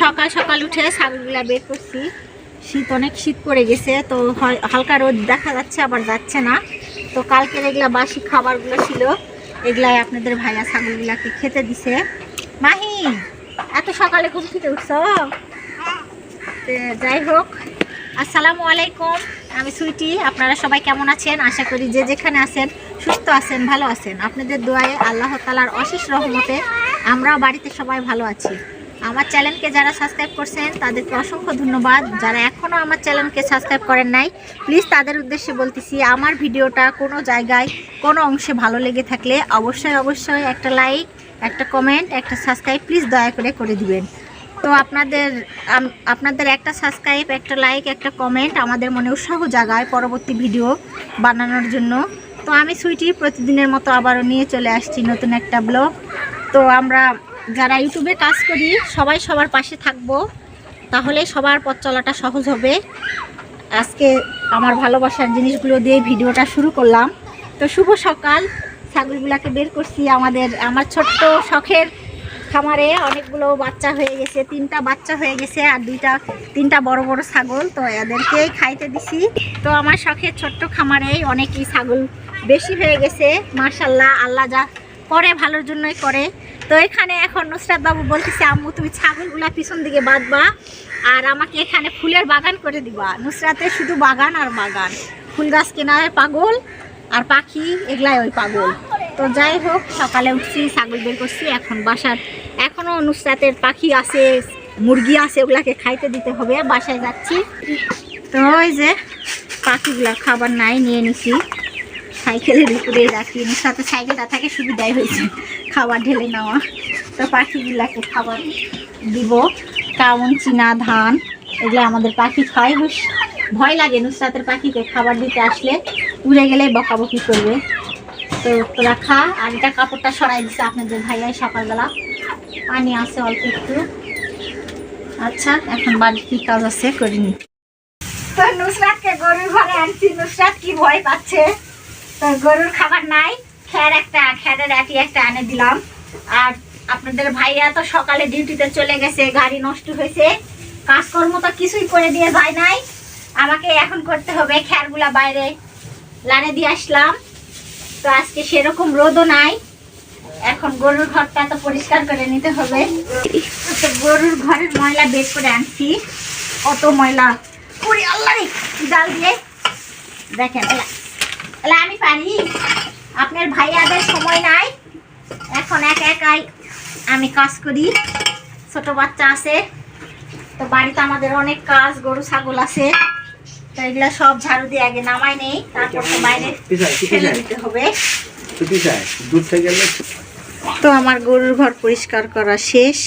সকাল সকাল উঠে ছাগলগুলা বের করছি। শীত, অনেক শীত পড়ে গেছে, তো হালকা রোদ দেখা যাচ্ছে, আবার যাচ্ছে না। তো কালকের এগুলা বাসি খাবারগুলো ছিল, এগুলাই আপনাদের ভাইয়া ছাগলগুলাকে খেতে দিছে। মাহি, এত সকালে ঘুম থেকে উঠছো? যাই হোক, আসসালামু আলাইকুম। আমি সুইটি, আপনারা সবাই কেমন আছেন? আশা করি যে যেখানে আছেন, সুস্থ আছেন, ভালো আছেন। আপনাদের দোয়ায় আল্লাহ তালার অশেষ রহমতে আমরাও বাড়িতে সবাই ভালো আছি। আমার চ্যানেলকে যারা সাবস্ক্রাইব করছেন, তাদেরকে অসংখ্য ধন্যবাদ। যারা এখনও আমার চ্যানেলকে সাবস্ক্রাইব করেন নাই, প্লিজ তাদের উদ্দেশ্যে বলতেছি, আমার ভিডিওটা কোনো জায়গায়, কোনো অংশে ভালো লেগে থাকলে অবশ্যই অবশ্যই একটা লাইক, একটা কমেন্ট, একটা সাবস্ক্রাইব প্লিজ দয়া করে করে দিবেন। তো আপনাদের আপনাদের একটা সাবস্ক্রাইব, একটা লাইক, একটা কমেন্ট আমাদের মনে উৎসাহ জাগায় পরবর্তী ভিডিও বানানোর জন্য। তো আমি সুইটি প্রতিদিনের মতো আবারও নিয়ে চলে আসছি নতুন একটা ব্লগ। তো আমরা যারা ইউটিউবে কাজ করি, সবাই সবার পাশে থাকব। তাহলে সবার পথ চলাটা সহজ হবে। আজকে আমার ভালোবাসার জিনিসগুলো দিয়ে ভিডিওটা শুরু করলাম। তো শুভ সকাল। ছাগলগুলাকে বের করছি আমাদের, আমার ছোট্ট শখের খামারে। অনেকগুলো বাচ্চা হয়ে গেছে, তিনটা বাচ্চা হয়ে গেছে আর দুইটা, তিনটা বড় বড় ছাগল। তো এদেরকেই খাইতে দিছি। তো আমার শখের ছোট্ট খামারেই অনেকই ছাগল বেশি হয়ে গেছে। মার্শাল্লাহ আল্লাহ যা করে ভালোর জন্যই করে। তো এখানে এখন নুসরাত বাবু বলতেছে, আম্মু, তুমি ছাগলগুলা পিছন দিকে বাঁধবা আর আমাকে এখানে ফুলের বাগান করে দিবা। নুসরাতে শুধু বাগান আর বাগান, ফুল গাছ কেনায় পাগল আর পাখি এগুলাই ওই পাগল। তো যাই হোক, সকালে উঠছি, ছাগল বের করছি, এখন বাসার এখনও নুসরাতের পাখি আছে, মুরগি আছে, ওগুলাকে খাইতে দিতে হবে, বাসায় যাচ্ছি। তো ওই যে পাখিগুলা খাবার নাই, নিয়ে নিছি। সাইকেলের উপরে রাখি। নুসরাতের সাইকেলটা থাকে সুবিধাই হয়েছে। খাবার ঢেলে নেওয়া। তো পাখিগুলাকে খাবার দিব। কাউন, চীনা, ধান, এগুলো আমাদের পাখি খায়। হুস ভয় লাগে নুসরাতের পাখিকে খাবার দিতে আসলে। উড়ে গেলে বকাবকি করবে। তো তোরা খা। আর এটা কাপড়টা সরাই দিচ্ছে আপনাদের ভাইয়াই সকালবেলা। পানি আছে অল্প একটু। আচ্ছা এখন বাড়ির কি কাজ আছে? করিনি তো নুসরাতকে গরুর ঘরে আনছি। নুসরাত কি ভয় পাচ্ছে? তো গরুর খাবার নাই খ্যার একটা খ্যারের আটি একটা এনে দিলাম। আর আপনাদের ভাইয়া তো সকালে ডিউটিতে চলে গেছে, গাড়ি নষ্ট হয়েছে। কাজকর্ম তো কিছুই করে দিয়ে যায় নাই। আমাকে এখন করতে হবে খ্যারগুলা বাইরে। লানে দিয়ে আসলাম। তো আজকে সেরকম রোদও নাই। এখন গরুর ঘরটা তো পরিষ্কার করে নিতে হবে। তো গরুর ঘরের ময়লা বের করে আনছি। কত ময়লা। উড়ি আল্লাহ জাল দিয়ে। দেখেন এলা এলা আমি পারি। আপনার ভাইয়াদের সময় নাই। এখন এক একাই আমি কাজ করি। ছোট বাচ্চা আছে। তো বাড়িতে আমাদের অনেক কাজ গরু ছাগল আছে। তো এগুলো সব ঝাড়ু দিয়ে আগে নামাই নেই। তারপর তো বাইরে ফেলে দিতে হবে। তো আমার গরুর ঘর পরিষ্কার করা শেষ।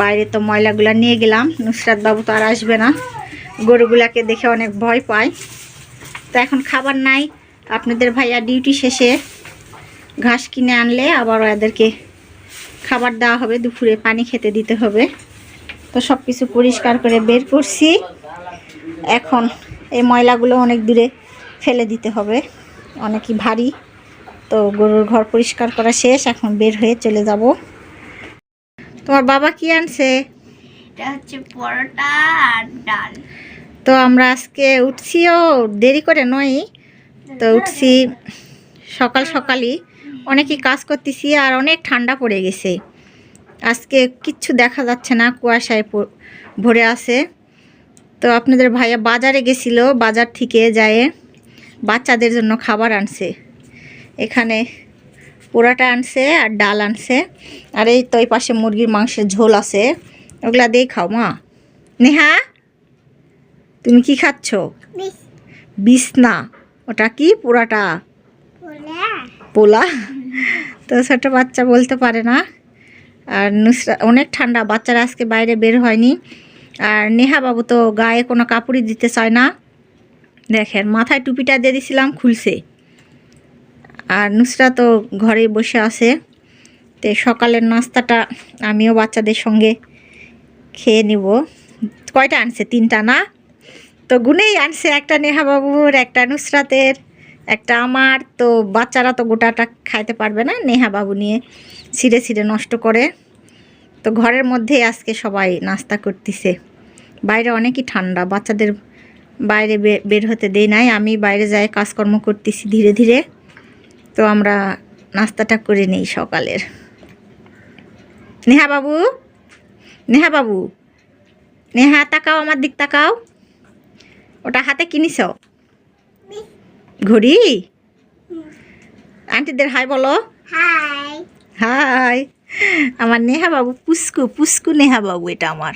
বাইরে তো ময়লাগুলা নিয়ে গেলাম। নুসরাত বাবু তো আর আসবে না। গরুগুলাকে দেখে অনেক ভয় পায়। তো এখন খাবার নাই। আপনাদের ভাইয়া ডিউটি শেষে ঘাস কিনে আনলে আবার এদেরকে খাবার দেওয়া হবে দুপুরে পানি খেতে দিতে হবে। তো সব কিছু পরিষ্কার করে বের করছি। এখন এই ময়লাগুলো অনেক দূরে ফেলে দিতে হবে। অনেকই ভারী। তো গরুর ঘর পরিষ্কার করা শেষ এখন বের হয়ে চলে যাব। তোমার বাবা কি আনছে? এটা হচ্ছে পরোটা আর ডাল। তো আমরা আজকে উঠছিও দেরি করে নয়। তো উঠছি সকাল সকালই। অনেকই কাজ করতেছি আর অনেক ঠান্ডা পড়ে গেছে। আজকে কিচ্ছু দেখা যাচ্ছে না কুয়াশায় ভরে আছে। তো আপনাদের ভাইয়া বাজারে গেছিল বাজার থেকে যায় বাচ্চাদের জন্য খাবার আনছে। এখানে পোড়াটা আনছে আর ডাল আনছে। আর এই তো এই পাশে মুরগির মাংসের ঝোল আছে। ওগুলা দিয়ে খাও মা। নেহা তুমি কি খাচ্ছ? বিছনা ওটা কি পোড়াটা? পোলা। তো ছোটো বাচ্চা বলতে পারে না। আর নুসরা অনেক ঠান্ডা বাচ্চারা আজকে বাইরে বের হয়নি। আর নেহা বাবু তো গায়ে কোনো কাপড়ই দিতে চায় না। দেখেন মাথায় টুপিটা দিয়ে দিছিলাম খুলছে। আর নুসরা তো ঘরে বসে আছে। তো সকালের নাস্তাটা আমিও বাচ্চাদের সঙ্গে খেয়ে নিব। কয়টা আনছে? তিনটা না? তো গুনেই আনছে একটা নেহা বাবুর, একটা নুসরাতের, একটা আমার। তো বাচ্চারা তো গোটাটা খাইতে পারবে না নেহা বাবু নিয়ে ছিঁড়ে ছিঁড়ে নষ্ট করে। তো ঘরের মধ্যে আজকে সবাই নাস্তা করতেছে। বাইরে অনেকই ঠান্ডা, বাচ্চাদের বাইরে বের হতে দেই নাই। আমি বাইরে যাই, কাজকর্ম করতেছি ধীরে ধীরে। তো আমরা নাস্তাটা করে নিই সকালের। নেহা বাবু? নেহা বাবু? নেহা, তাকাও, আমার দিক তাকাও। ওটা হাতে কিনিস ঘড়ি? আন্টিদের হাই বলো। হাই। হাই। আমার নেহা বাবু পুস্কু পুস্কু নেহা বাবু এটা আমার।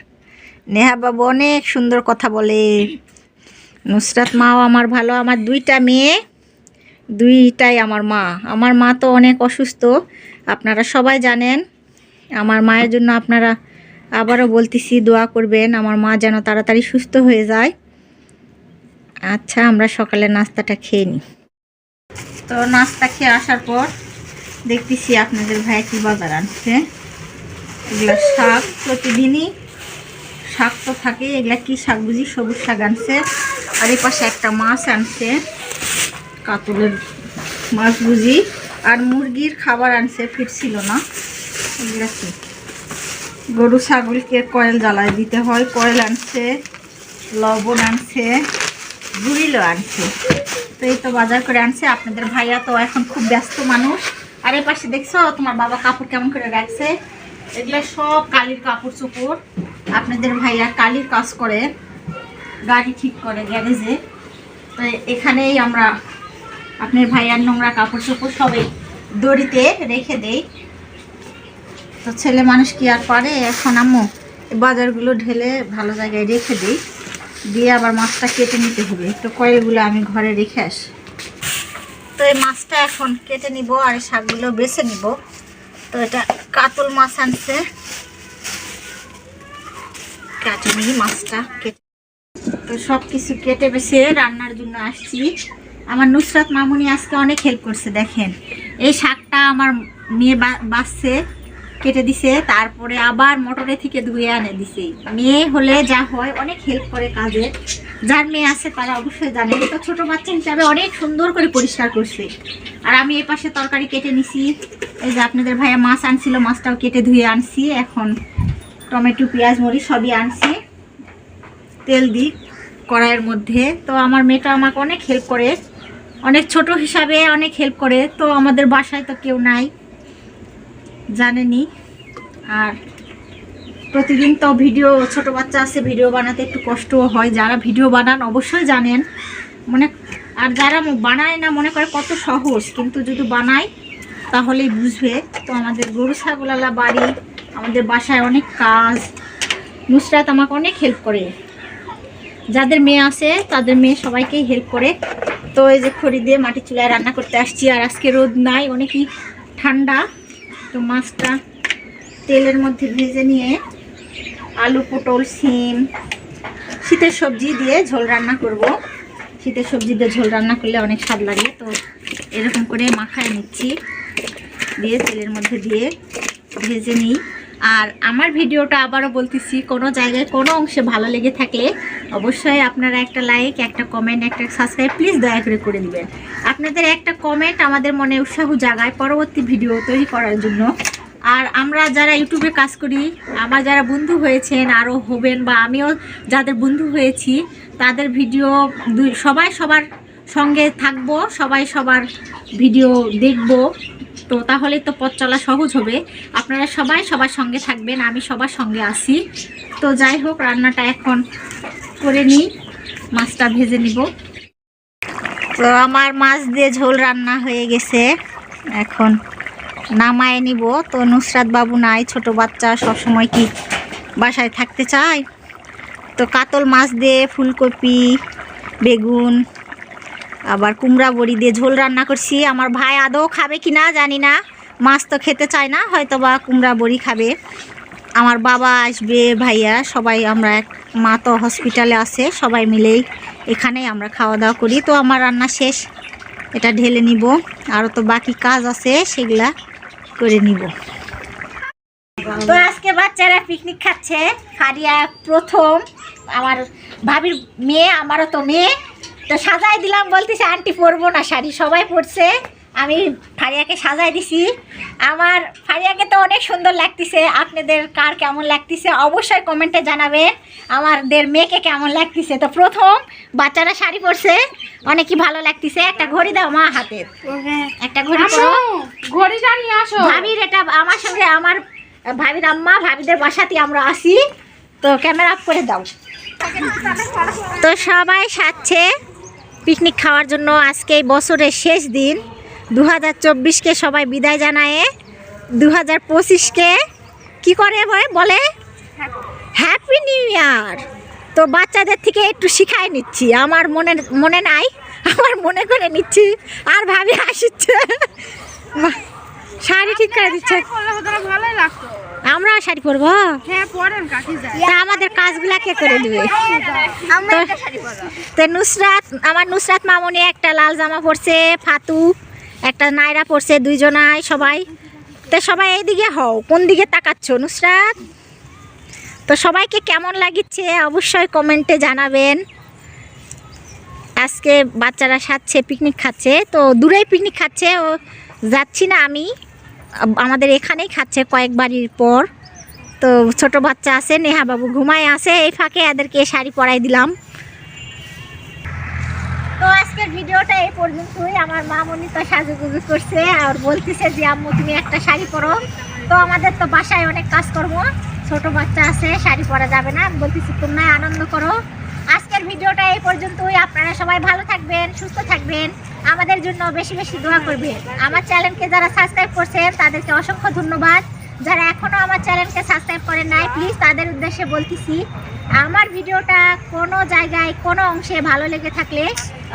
নেহা বাবু অনেক সুন্দর কথা বলে। নুসরাত মাও আমার ভালো আমার দুইটা মেয়ে দুইটাই আমার মা। আমার মা তো অনেক অসুস্থ আপনারা সবাই জানেন। আমার মায়ের জন্য আপনারা আবারও বলতেছি দোয়া করবেন। আমার মা যেন তাড়াতাড়ি সুস্থ হয়ে যায়। আচ্ছা আমরা সকালে নাস্তাটা খেয়ে নিই তো নাস্তা খেয়ে আসার পর দেখতেছি আপনাদের ভাই কি বাজার আনছে। এগুলা শাক প্রতিদিনই, শাক তো থাকে এগুলা কি শাক বুঝি? সবুজ শাক আনছে। আর এই পাশে একটা মাছ আনছে, কাতলের মাছ বুঝি। আর মুরগির খাবার আনছে ফিরছিল না। এগুলা কি? গরু, ছাগলকে কয়েল জ্বালায় দিতে হয়। কয়েল আনছে, লবণ আনছে। গুড়িলো আনছে তো এই তো বাজার করে আনছে, আপনাদের ভাইয়া তো এখন খুব ব্যস্ত মানুষ। আর এই পাশে দেখছ, তোমার বাবা কাপড় কেমন করে রাখছে? এগুলো সব কালির কাপড় চোপড়। আপনাদের ভাইয়া কালির কাজ করে, গাড়ি ঠিক করে গ্যারেজে। তো এখানেই আমরা আপনার ভাইয়ার নোংরা কাপড় চোপড় সবাই দড়িতে রেখে দেই। তো ছেলে মানুষ কি আর পারে? এখন আম্মু বাজারগুলো ঢেলে ভালো জায়গায় রেখে দিই। দিয়ে আবার মাছটা কেটে নিতে হবে। তো কয়েকগুলো আমি ঘরে রেখে আসি। তো এই মাছটা এখন কেটে নিব আর এই শাকগুলো বেছে নিব। তো এটা কাতল মাছ আনছে। কাটে নিই মাছটা কেটে তো সব কিছু কেটে বেছে রান্নার জন্য আসছি। আমার নুসরাত মামুনি আজকে অনেক হেল্প করছে, দেখেন। এই শাকটা আমার মেয়ে বা- বাছছে কেটে দিছে, তারপরে আবার মোটরে থেকে ধুয়ে আনে দিছে। মেয়ে হলে যা হয়, অনেক হেল্প করে কাজে। যার মেয়ে আছে, তারা অবশ্যই জানে। তো ছোট বাচ্চা হিসাবে অনেক সুন্দর করে পরিষ্কার করছে। আর আমি এই পাশে তরকারি কেটে নিছি। এই যে আপনাদের ভাইয়া মাছ আনছিল, মাছটাও কেটে ধুয়ে আনছি। এখন টমেটো, পেঁয়াজ, মরিচ সবই আনছি। তেল দিই কড়াইয়ের মধ্যে। তো আমার মেয়েটা আমাকে অনেক হেল্প করে। অনেক ছোট হিসাবে অনেক হেল্প করে। তো আমাদের বাসায় তো কেউ নাই। জানেনি। আর প্রতিদিন তো ভিডিও, ছোট বাচ্চা আছে, ভিডিও বানাতে একটু কষ্টও হয়। যারা ভিডিও বানান অবশ্যই জানেন। মনে আর যারা বানায় না, মনে করে কত সহজ। কিন্তু যদি বানায়, তাহলেই বুঝবে। তো আমাদের গরু ছাগলালা বাড়ি, আমাদের বাসায় অনেক কাজ। নুসরাত আমাকে অনেক হেল্প করে। যাদের মেয়ে আছে, তাদের মেয়ে সবাইকেই হেল্প করে। তো এই যে খড়ি দিয়ে মাটির চুলায় রান্না করতে আসছি, আর আজকে রোদ নাই, অনেকই ঠান্ডা। তো মাছটা তেলের মধ্যে ভেজে নিয়ে আলু, পটল সিম শীতের সবজি দিয়ে ঝোল রান্না করব। শীতের সবজি দিয়ে ঝোল রান্না করলে অনেক স্বাদ লাগে, তো এরকম করে মাখায় নিচ্ছি। দিয়ে তেলের মধ্যে দিয়ে ভেজে নিই। আর আমার ভিডিওটা আবারও বলতেছি, কোনো জায়গায় কোনো অংশে ভালো লেগে থাকলে অবশ্যই আপনারা একটা লাইক একটা কমেন্ট একটা সাবস্ক্রাইব প্লিজ দয়া করে করে দিবেন। আপনাদের একটা কমেন্ট আমাদের মনে উৎসাহ জাগায় পরবর্তী ভিডিও তৈরি করার জন্য। আর আমরা যারা ইউটিউবে কাজ করি, আমার যারা বন্ধু হয়েছেন আরও হবেন বা আমিও যাদের বন্ধু হয়েছি, তাদের ভিডিও সবাই সবার সঙ্গে থাকব, সবাই সবার ভিডিও দেখব। তো তাহলে তো পথ চলা সহজ হবে। আপনারা সবাই সবার সঙ্গে থাকবেন, আমি সবার সঙ্গে আসি তো যাই হোক, রান্নাটা এখন করে নিই, মাছটা ভেজে নিব। তো আমার মাছ দিয়ে ঝোল রান্না হয়ে গেছে। এখন নামায় নিব। তো নুসরাত বাবু নাই, ছোট বাচ্চা সবসময় কি বাসায় থাকতে চায়? তো কাতল মাছ দিয়ে ফুলকপি, বেগুন, আবার কুমড়া বড়ি দিয়ে ঝোল রান্না করছি। আমার ভাই আদৌ খাবে কি না জানি না। মাছ তো খেতে চায় না হয়তো বা কুমড়া বড়ি খাবে। আমার বাবা আসবে, ভাইয়া, সবাই আমরা এক, মা তো হসপিটালে আছে, সবাই মিলেই এখানেই আমরা খাওয়া দাওয়া করি। তো আমার রান্না শেষ, এটা ঢেলে নিব। আরও তো বাকি কাজ আছে, সেগুলা করে নিব। তো আজকে বাচ্চারা পিকনিক খাচ্ছে, ফারিয়া প্রথম, আমার ভাবির মেয়ে, আমারও তো মেয়ে। তো সাজাই দিলাম, বলতেছে, আন্টি পরবো না, শাড়ি সবাই পরছে। আমি ফারিয়াকে সাজাই দিছি। আমার ফারিয়াকে তো অনেক সুন্দর লাগতেছে। আপনাদের কার কেমন লাগতেছে অবশ্যই কমেন্টে জানাবেন আমাদের মেয়েকে কেমন লাগতেছে? তো প্রথম বাচ্চারা শাড়ি পরছে অনেকই ভালো লাগতেছে। একটা ঘড়ি দাও মা হাতে। একটা ঘড়ি ঘড়িটা নিয়ে আসো। ভাবির এটা আমার সঙ্গে আমার ভাবির আম্মা ভাবিদের বাসাতে আমরা আসি তো ক্যামেরা অফ করে দাও। তো সবাই সাচ্ছে পিকনিক খাওয়ার জন্য আজকে এই বছরের শেষ দিন। দু হাজার চব্বিশকে সবাই বিদায় জানায় দু হাজার পঁচিশকে কী করে বলে? বলে? হ্যাপি নিউ ইয়ার তো বাচ্চাদের থেকে একটু শিখাই নিচ্ছি। আমার মনে মনে নাই আমার মনে করে নিচ্ছি। আর ভাবি হাসিচ্ছে। শাড়ি ঠিক করে দিচ্ছে। আমরা শাড়ি পরবো? হ্যাঁ আমাদের কাজগুলা কে করে দিবে? তো নুসরাত আমার নুসরাত মামনি একটা লাল জামা পরছে ফাতু। একটা নাইরা পড়ছে দুইজনায় সবাই। তো সবাই এইদিকে হও, কোন দিকে তাকাচ্ছ? নুসরাত? তো সবাইকে কেমন লাগিচ্ছে অবশ্যই কমেন্টে জানাবেন। আজকে বাচ্চারা সাচ্ছে পিকনিক খাচ্ছে, তো দূরেই পিকনিক খাচ্ছে, ও যাচ্ছি না আমি। আমাদের এখানেই খাচ্ছে কয়েক বাড়ির পর। তো ছোট বাচ্চা আছে, নেহা বাবু ঘুমায় আছে, এই ফাঁকে এদেরকে শাড়ি পরাই দিলাম। তো আজকের ভিডিওটা এই পর্যন্তই। আমার মামনি তো সাজুগুজু করছে আর বলতেছে যে, আম্মু, তুমি একটা শাড়ি পরো। তো আমাদের তো বাসায় অনেক কাজকর্ম। ছোট বাচ্চা আছে, শাড়ি পরা যাবে না। বলতেছি তোমরাই আনন্দ করো। আজকের ভিডিওটা এই পর্যন্তই। আপনারা সবাই ভালো থাকবেন, সুস্থ থাকবেন। আমাদের জন্য বেশি বেশি দোয়া করবেন। আমার চ্যানেলকে যারা সাবস্ক্রাইব করছেন, তাদেরকে অসংখ্য ধন্যবাদ। যারা এখনও আমার চ্যানেলকে সাবস্ক্রাইব করেন নাই প্লিজ তাদের উদ্দেশ্যে বলতেছি, আমার ভিডিওটা কোনো জায়গায়, কোনো অংশে ভালো লেগে থাকলে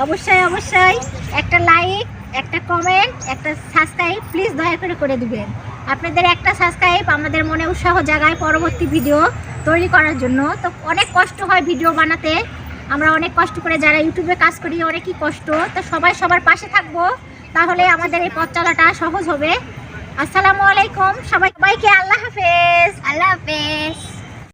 অবশ্যই অবশ্যই একটা লাইক একটা কমেন্ট একটা সাবস্ক্রাইব প্লিজ দয়া করে করে দিবেন। আপনাদের একটা সাবস্ক্রাইব আমাদের মনে উৎসাহ জাগায় পরবর্তী ভিডিও তৈরি করার জন্য। তো অনেক কষ্ট হয় ভিডিও বানাতে। আমরা অনেক কষ্ট করে যারা ইউটিউবে কাজ করি, অনেকই কষ্ট। তো সবাই সবার পাশে থাকব, তাহলে আমাদের এই পথ চলাটা সহজ হবে। আসসালামু আলাইকুম সবাই সবাইকে আল্লাহ হাফেজ। আল্লাহ হাফেজ।